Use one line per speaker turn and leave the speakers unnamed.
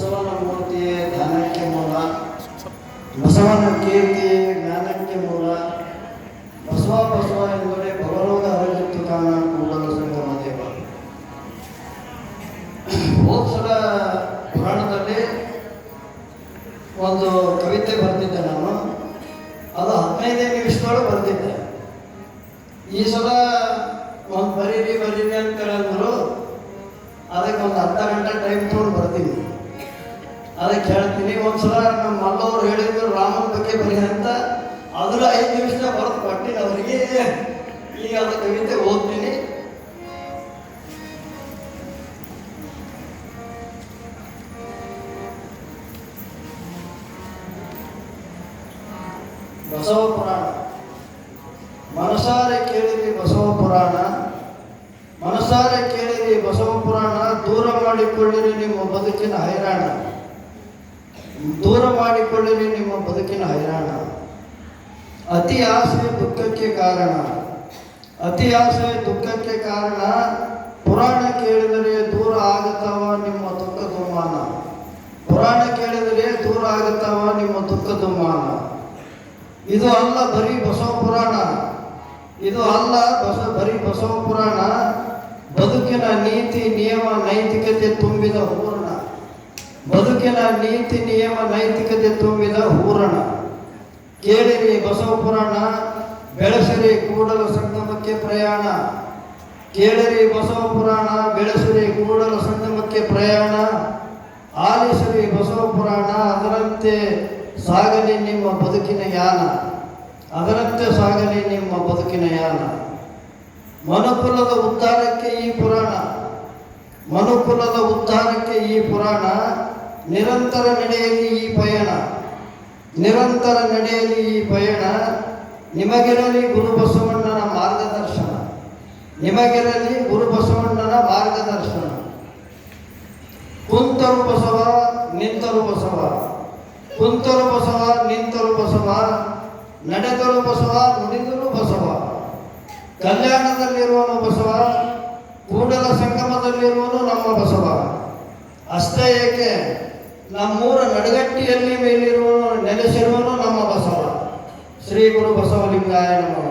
ಬಸವನ ಮೂರ್ತಿಯೇ ಜ್ಞಾನಕ್ಕೆ ಮೂಲ. ಬಸವನ ಕೀರ್ತಿ ಜ್ಞಾನಕ್ಕೆ ಮೂಲ. ಬಸವ ಬಸವ ಎಂದರೆ ಭವರೋಗ ಹರಗಿತ್ತು ಕಾಣ ಕೂಡಲ ಸಂಗಮ ದೇವ ಪುರಾಣದಲ್ಲಿ ಒಂದು ಕವಿತೆ ಬರ್ತಿದ್ದೆ ನಾನು. ಅದು ಹದಿನೈದೇ ನಿಮಿಷದೊಳಗೆ ಬರ್ತಿದ್ದೆ. ಈ ಸಲ ಒಂದು ಬರೀರಿ ಬರೀರಿ ಅಂತ ಹೇಳಿದ್ರು ಅದಕ್ಕೆ ಒಂದು ಅರ್ಧ ಗಂಟೆ ಟೈಮ್ ತೊಗೊಂಡು ಬರ್ತೀನಿ. ಅದಕ್ಕೆ ಹೇಳ್ತೀನಿ, ಒಂದ್ಸಲ ನಮ್ಮ ಮಲ್ಲವ್ರು ಹೇಳಿದ್ರು, ರಾಮನ ಬಗ್ಗೆ ಬರೀ ಅಂತ. ಅದ್ರ ಐದು ನಿಮಿಷ ಬರೆದು ಕೊಟ್ಟಿನಿ ಅವರಿಗೆ. ಈಗ ಅದ ಕವಿತೆ ಓದ್ತೀನಿ. ಬಸವ ಪುರಾಣ. ಮನಸಾರೆ ಕೇಳಿರಿ ಬಸವ ಪುರಾಣ. ಮನಸಾರೆ ಕೇಳಿರಿ ಬಸವ ಪುರಾಣ. ದೂರ ಮಾಡಿಕೊಳ್ಳಿರಿ ನಿಮ್ಮ ಬದುಕಿನ ಹೈರಾಣ. ದೂರ ಮಾಡಿಕೊಳ್ಳಲಿ ನಿಮ್ಮ ಬದುಕಿನ ಹೈರಾಣ. ಅತಿ ಆಸೆ ದುಃಖಕ್ಕೆ ಕಾರಣ. ಅತಿ ಆಸೆ ದುಃಖಕ್ಕೆ ಕಾರಣ. ಪುರಾಣ ಕೇಳಿದರೆ ದೂರ ಆಗುತ್ತವ ನಿಮ್ಮ ದುಃಖ ದುಮಾನ ಪುರಾಣ ಕೇಳಿದರೆ ದೂರ ಆಗುತ್ತವ ನಿಮ್ಮ ದುಃಖ ದುಮಾನ ಇದು ಅಲ್ಲ ಬರೀ ಬಸವ ಪುರಾಣ. ಇದು ಅಲ್ಲ ಬಸ, ಬರೀ ಬಸವ ಪುರಾಣ. ಬದುಕಿನ ನೀತಿ, ನಿಯಮ, ನೈತಿಕತೆ ತುಂಬಿದ ಹೂರಣ ಬದುಕಿನ ನೀತಿ, ನಿಯಮ, ನೈತಿಕತೆ ತುಂಬಿದ ಹೂರಣ. ಕೇಳಿರಿ ಬಸವ ಪುರಾಣ ಬೆಳೆಸಿರಿ ಕೂಡಲ ಸಂಗಮಕ್ಕೆ ಪ್ರಯಾಣ. ಕೇಳಿರಿ ಬಸವ ಪುರಾಣ ಬೆಳೆಸಿರಿ ಕೂಡಲ ಸಂಗಮಕ್ಕೆ ಪ್ರಯಾಣ. ಆಲಿಸಿರಿ ಬಸವ ಪುರಾಣ ಅದರಂತೆ ಸಾಗಲಿ ನಿಮ್ಮ ಬದುಕಿನ ಯಾನ. ಅದರಂತೆ ಸಾಗಲಿ ನಿಮ್ಮ ಬದುಕಿನ ಯಾನ. ಮನುಕುಲದ ಉದ್ಧಾರಕ್ಕೆ ಈ ಪುರಾಣ. ಮನುಕುಲದ ಉದ್ಧಾರಕ್ಕೆ ಈ ಪುರಾಣ. ನಿರಂತರ ನಡೆಯಲಿ ಈ ಪಯಣ. ನಿರಂತರ ನಡೆಯಲಿ ಈ ಪಯಣ. ನಿಮಗಿರಲಿ ಗುರು ಬಸವಣ್ಣನ ಮಾರ್ಗದರ್ಶನ. ನಿಮಗಿರಲಿ ಗುರು ಬಸವಣ್ಣನ ಮಾರ್ಗದರ್ಶನ. ಕುಂತರು ಬಸವ, ನಿಂತರು ಬಸವ. ಕುಂತರು ಬಸವ, ನಿಂತರು ಬಸವ. ನಡೆದರು ಬಸವ, ನುಡಿದರು ಬಸವ. ಕಲ್ಯಾಣದಲ್ಲಿರುವನು ಬಸವ. ಕೂಡಲ ಸಂಗಮದಲ್ಲಿರುವನು ನಮ್ಮ ಬಸವ. ನೆಲೆಸಿರುವನು ನಮ್ಮ ಬಸವ ಶ್ರೀ ಗುರು ಬಸವಲಿಂಗಾಯ ನಮಃ.